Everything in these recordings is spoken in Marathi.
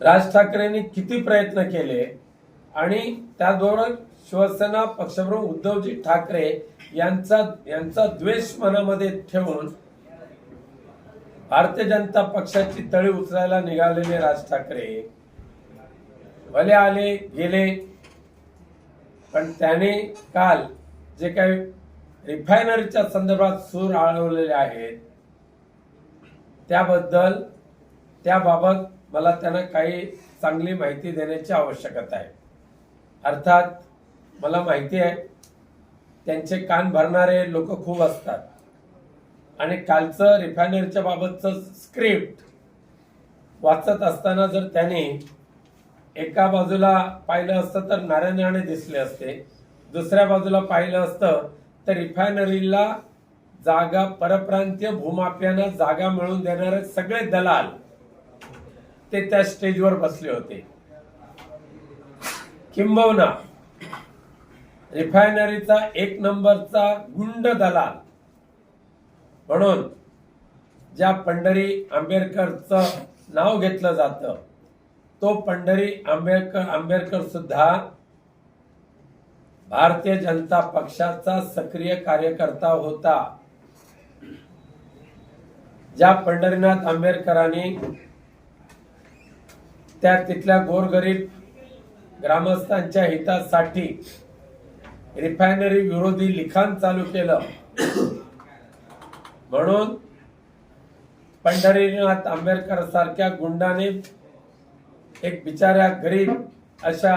राज ठाकरेंनी किती प्रयत्न केले आणि त्याचबरोबर शिवसेना पक्षप्रमुख उद्धवजी ठाकरे यांचा यांचा द्वेष मनामध्ये ठेवून भारतीय जनता पक्षाची तळी उचलायला निघालेले राज ठाकरे. भले आले गेले पण त्याने काल जे काही रिफायनरीच्या संदर्भात सूर आळवलेले आहेत त्याबद्दल त्याबाबत मला त्यांना काही चांगली माहिती देण्याची आवश्यकता आहे. अर्थात मला माहिती आहे त्यांचे कान भरणारे लोक खूप असतात. आणि कालचं रिफायनरीच्या बाबतचं स्क्रिप्ट वाचत असताना जर त्याने एका बाजूला पाहिलं असतं तर नारायण राणे दिसले असते. दुसऱ्या बाजूला पाहिलं असतं तर रिफायनरीला जागा परप्रांतीय भूमाफियांना जागा मिळवून देणारे सगळे दलाल ते त्या स्टेजवर बसले होते. किंबहुना रिफायनरीचा एक नंबरचा गुंड दलाल म्हणून ज्या पंढरी आंबेडकरचं नाव घेतलं जातं तो पंढरी आंबेडकर आंबेडकर सुद्धा भारतीय जनता पक्षाचा सक्रिय कार्यकर्ता होता. ज्या पंढरीनाथ आंबेडकरांनी त्या तिथल्या गोरगरीब ग्रामस्थांच्या हितासाठी रिफायनरी विरोधी लिखाण चालू केलं. म्हणून पंढरीनाथ आंबेडकर सारख्या गुंडाने एक बिचाऱ्या गरीब अशा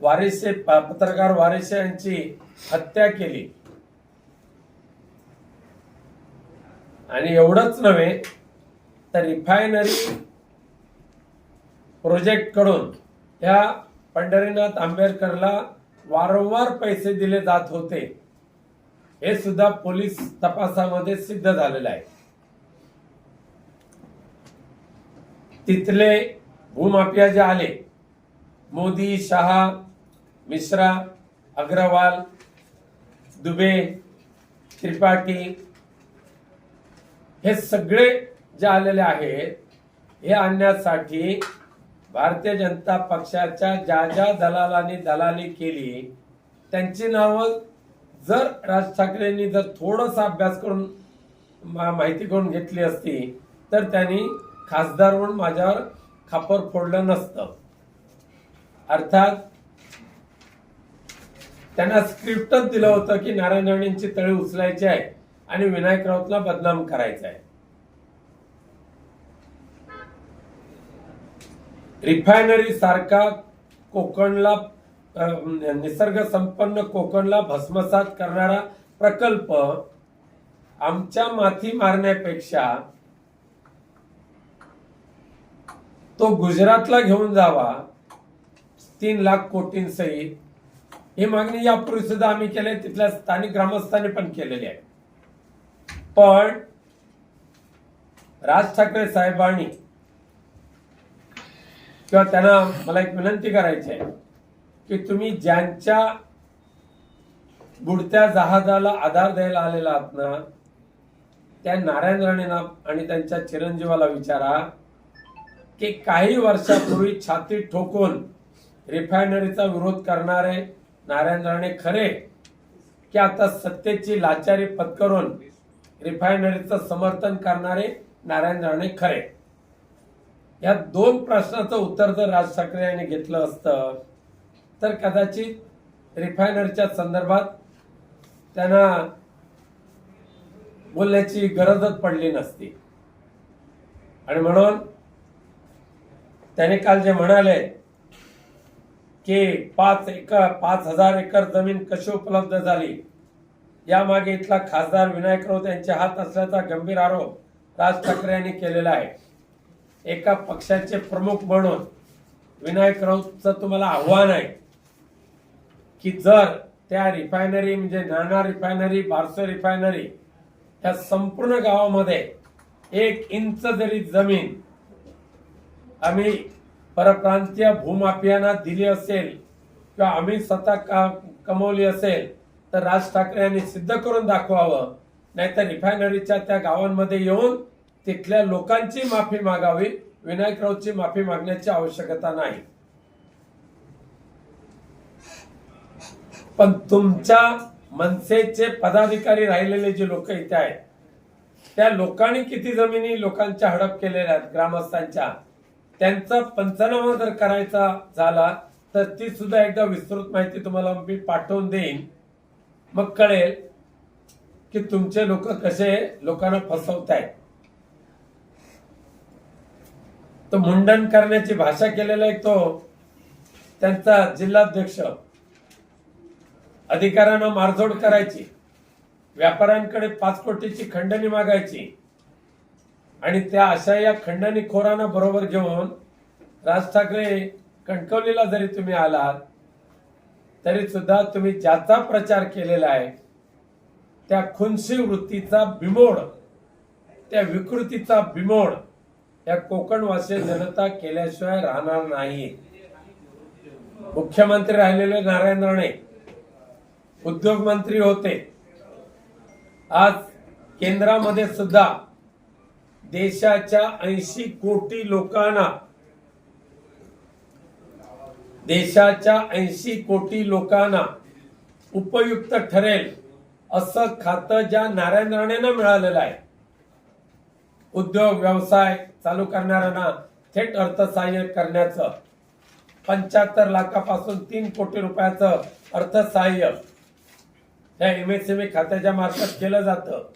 वारिसे पत्रकार वारिसे यांची हत्या केली. आणि एवढंच नव्हे तर रिफायनरी प्रोजेक्टकडून या पंढरीनाथ आंबेडकरला वारंवार पैसे दिले जात होते. हे सुद्धा पोलीस तपासामध्ये सिद्ध झालेलं आहे. तिथले भूमाफिया जे आले मोदी शहा मिश्रा अग्रवाल दुबे त्रिपाठी हे सगळे जे आलेले आहेत हे आणण्यासाठी भारतीय जनता पक्षाच्या ज्या ज्या दलालांनी दलाली केली त्यांची नावं जर राज ठाकरेंनी जर थोडासा अभ्यास करून माहिती करून घेतली असती तर त्यांनी खासदार म्हणून माझ्यावर खापर फोडलं नसतं. अर्थात त्यांना स्क्रिप्टच दिलं होतं की नारायण राणेंची तळी उचलायची आहे आणि विनायक राऊतला बदनाम करायचा आहे. रिफायनरी सारखा कोकणला निसर्ग संपन्न कोकणला भस्मसात करणारा प्रकल्प आमच्या माथी मारण्यापेक्षा तो गुजरातला घेऊन जावा तीन लाख कोटींसहित. ही मागणी यापूर्वी सुद्धा आम्ही केली आहे, तिथल्या स्थानिक ग्रामस्थांनी पण केलेली आहे. पण राज ठाकरे साहेबांनी किंवा त्यांना मला एक विनंती करायची आहे की तुम्ही ज्यांच्या बुडत्या जहाजाला आधार द्यायला आलेला आहात ना त्या नारायण राणेंना आणि त्यांच्या चिरंजीवाला विचारा की काही वर्षापूर्वी छाती ठोकून रिफायनरीचा विरोध करणारे नारायण राणे खरे की आता सत्तेची लाचारी पत्करून रिफायनरीचं समर्थन करणारे नारायण राणे खरे? या दोन प्रश्नाचं उत्तर जर राज ठाकरे यांनी घेतलं असतं तर कदाचित रिफायनरीच्या संदर्भात त्यांना बोलण्याची गरजच पडली नसती. आणि म्हणून त्याने काल जे म्हणाले की पाच एकर पाच हजार एकर जमीन कशी उपलब्ध झाली यामागे इथला खासदार विनायक राऊत यांचे हात असल्याचा गंभीर आरोप राज ठाकरे यांनी केलेला आहे. एका पक्षाचे प्रमुख म्हणून विनायक राऊतचं तुम्हाला आव्हान आहे की जर त्या रिफायनरी म्हणजे नाना रिफायनरी बारसो रिफायनरी या संपूर्ण गावामध्ये एक इंच जरी जमीन आम्ही परप्रांतीय भूमाफियांना दिली असेल किंवा आम्ही स्वतः का कमवली असेल तर राज ठाकरे यांनी सिद्ध करून दाखवावं. नाहीतर रिफायनरीच्या त्या गावांमध्ये येऊन तिथल्या लोकांची माफी मागावी. विनायक राऊतची माफी मागण्याची आवश्यकता नाही. पण तुमच्या मनसेचे पदाधिकारी राहिलेले जे लोक इथे आहेत त्या लोकांनी किती जमिनी लोकांच्या हडप केलेल्या आहेत ग्रामस्थांच्या? त्यांचा पंचनामा जर करायचा झाला तर ती सुद्धा एकदा विस्तृत माहिती तुम्हाला मी पाठवून देईन. मग कळेल की तुमचे लोक कसे लोकांना फसवतायत. तो मुंडन करण्याची भाषा केलेला एक तो त्यांचा जिल्हाध्यक्ष. अधिकाऱ्यांना मारझोड करायची. व्यापाऱ्यांकडे पाच कोटीची खंडणी मागायची. आणि त्या अशा या खंडणी खोरांना बरोबर घेऊन राज ठाकरे कणकवलीला जरी तुम्ही आलात तरी सुद्धा तुम्ही ज्याचा प्रचार केलेला आहे त्या खुनशी वृत्तीचा बिमोड त्या विकृतीचा बिमोड या कोकणवासी जनता केल्याशिवाय राहणार नाही. मुख्यमंत्री राहिलेले नारायण राणे उद्योग मंत्री होते. आज केंद्रामध्ये सुद्धा देशाच्या ऐंशी कोटी लोकांना देशाच्या ऐंशी कोटी लोकांना उपयुक्त ठरेल असं खातं ज्या नारायण राणेंना मिळालेलं आहे. उद्योग व्यवसाय चालू करणाऱ्यांना थेट अर्थसहाय्य करण्याचं. पंच्याहत्तर लाखापासून तीन कोटी रुपयाचं अर्थसहाय्य. या एम एस एम ई खात्याच्या मार्फत केलं जातं.